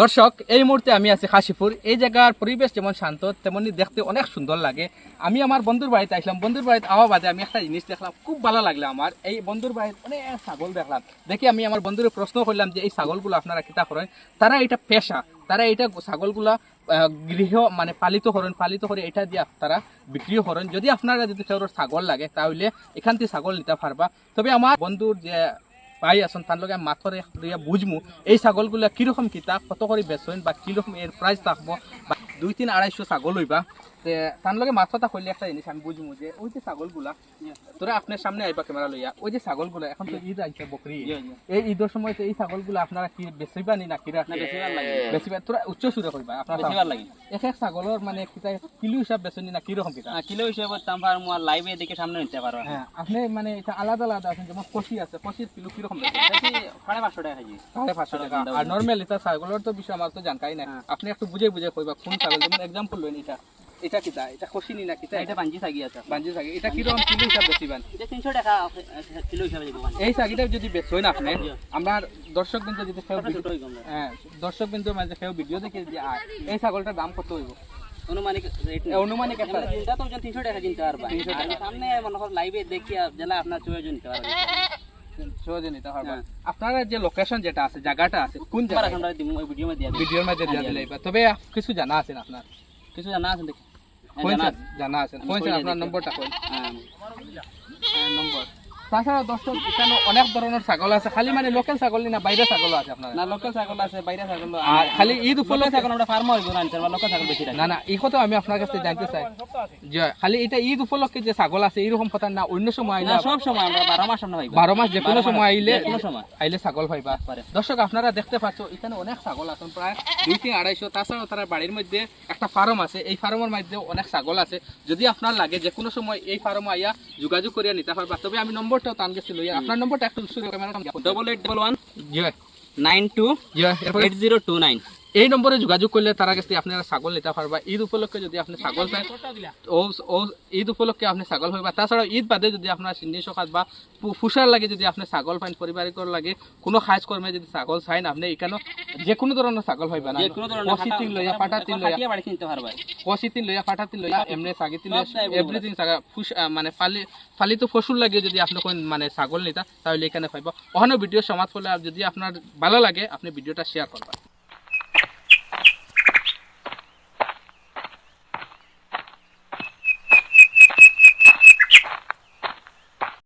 দর্শক, এই মুহূর্তে আমি আছি কাশীপুর এই জায়গার পরিবেশ যেমন শান্ত, তেমনি দেখতে অনেক সুন্দর লাগে। আমি আমার বন্ধুর বাড়িতে আসলাম। বন্ধুর বাড়িতে আওয়া বাদে আমি একটা জিনিস দেখলাম, খুব ভালো লাগল আমার। এই বন্ধুর বাড়িতে অনেক ছাগল দেখলাম। দেখি আমি আমার বন্ধুর প্রশ্ন করলাম যে, এই ছাগলগুলো আপনারা কিতা করেন? তারা এটা পেশা। তারা এটা ছাগলগুলা গৃহ মানে পালিত করেন। পালিত করে এটা দিয়ে তারা বিক্রিও করেন। যদি আপনারা যদি কেউ ছাগল লাগে, তাহলে এখান থেকে ছাগল নিতে পারবা। তবে আমার বন্ধুর যে পাই আছেন তার লগে মাথরে বুঝমু এই ছাগলগুলা কীরকম কিতা কত করে বেচেন বা কীরকম এর প্রাইস থাকব দুই তিন আড়াইশো ছাগল হইবা তার লগে মাথা করলে একটা জিনিস আমি বুঝমু যে ওই যে ছাগলগুলা তোরা আপনার সামনে আইবা ক্যামেরা লইয়া ওই যে ছাগলগুলা এখন তো ঈদ আইছে বকরি। এই ঈদের সময় তো এই ছাগলগুলা আপনারা কি বেচিবা নি না লাগে। বেচিবা তোরা উচ্চ সুরে কইবা আপনারা বেচিবার লাগে। এক এক ছাগলের মানে কিতা কিলো হিসাব বেচনি না কীরকম কিতা? আহ, কিলো হিসেবে দাম পার মোর লাইভে দেখে সামনে নিতে পারো হ্যাঁ আপনি মানে এটা আলাদা আলাদা আছে যেমন কষি আছে কষির কিলো বেচেন দেখি সাড়ে পাঁচশো টাকা কেজি। সাড়ে পাঁচশো টাকা। আর নর্মাল এটা ছাগলের তো বিষয় আমার তো জানকাই নাই। হ্যাঁ। আপনি একটু বুঝে বুঝে কইবা কোন ছাগল যেমন এক্সাম্পল লইন এটা। এটা কিতা এটা খসিনি না কিতা এটা পাঞ্জি থাকি আছে। বাঞ্জি থাকে এটা কীরকম কিলো হিসাব বেচিবান এটা তিনশো টাকা কিলো হিসাবে দিব এই শাকিটা যদি বেচেন আপনি আমার দর্শক বিন্দু যদি কেউ ছোট ছোটই কম দাম। হ্যাঁ দর্শক বিন্দু কেউ ভিডিও দেখে যে এই ছাগলটার দাম কত হইব? অনুমানিক অনুমানিক একটা চিন্তা তো তিনশো টাকা কিনতে পারবা। 300 টাকা। আর সামনে মনে করো লাইভে দেখি জেলা আপনার চুয়ে নিতে পারবে। সহজে নিতে পারবা হ্যাঁ। আপনারা যে লোকেশন যেটা আছে জায়গাটা আছে কোন তোমার জায়গা এখন দিম ওই ভিডিও মধ্যে দিয়ে দিবো। ভিডিওর মধ্যে দিয়ে দিলে এবার। তবে কিছু জানা আছে না আপনার কিছু জানা আছে দেখি হ্যাঁ, কোন জানা স্যার? আছে। জানা আছে আমি কোন কইলে স্যার আপনার দেখি। নম্বরটা কোন হ্যাঁ। নম্বর তাছাড়া দর্শক এখানে অনেক ধরনের ছাগল আছে। খালি মানে লোকাল ছাগল না বাইরে ছাগল আছে আপনার। না লোকাল ছাগল আছে বাইরে ছাগল আর খালি ঈদ উপলক্ষে ছাগল আমরা ফার্ম হইব না আনতে লোকাল ছাগল বেশি না না এই কথা আমি আপনার কাছে জানতে চাই। যে খালি এটা ঈদ উপলক্ষে যে ছাগল আছে এইরকম কথা না অন্য সময় না সব সময় আমরা বারো মাস আমরা পাইব বারো মাস যে কোনো সময় আইলে কোনো সময়। আইলে ছাগল পাইবা পারে। দর্শক আপনারা দেখতে পাচ্ছ এখানে অনেক ছাগল আছে প্রায় দুই তিন আড়াইশো। তাছাড়াও তারা বাড়ির মধ্যে একটা ফার্ম আছে। এই ফার্মের মধ্যে অনেক ছাগল আছে। যদি আপনার লাগে যে কোনো সময় এই ফার্মে আইয়া যোগাযোগ করিয়া নিতে পারবা। তবে আমি নম্বরটাও গেছি লইয়া আপনার নম্বরটা একটু camera double eight double one nine two eight zero two nine এই নম্বরে যোগাযোগ করলে তারা কাছে আপনারা ছাগল নিতে পারবা ঈদ উপলক্ষে যদি আপনি ছাগল চান ও ও ঈদ উপলক্ষে আপনি ছাগল পাইবা তাছাড়া ঈদ বাদে যদি আপনার সিন্নি সকাত বা ফুসার লাগে যদি আপনি ছাগল পাইন পারিবারিকর লাগে কোনো খাস কর্মে যদি ছাগল চাইন আপনি এখানে যে কোনো ধরনের ছাগল পাইবা না কষি তিন লইয়া পাটা তিন লইয়া। কষি তিন লইয়া পাটা তিন লইয়া এমনি সাগি তিন লইয়া এভরিথিং ফুস মানে ফালি ফালিত ফসল লাগে যদি আপনি কোন মানে ছাগল নিতা তাহলে এখানে পাইবা। ওখানে ভিডিও সমাজ করলে যদি আপনার ভালো লাগে আপনি ভিডিওটা শেয়ার করবা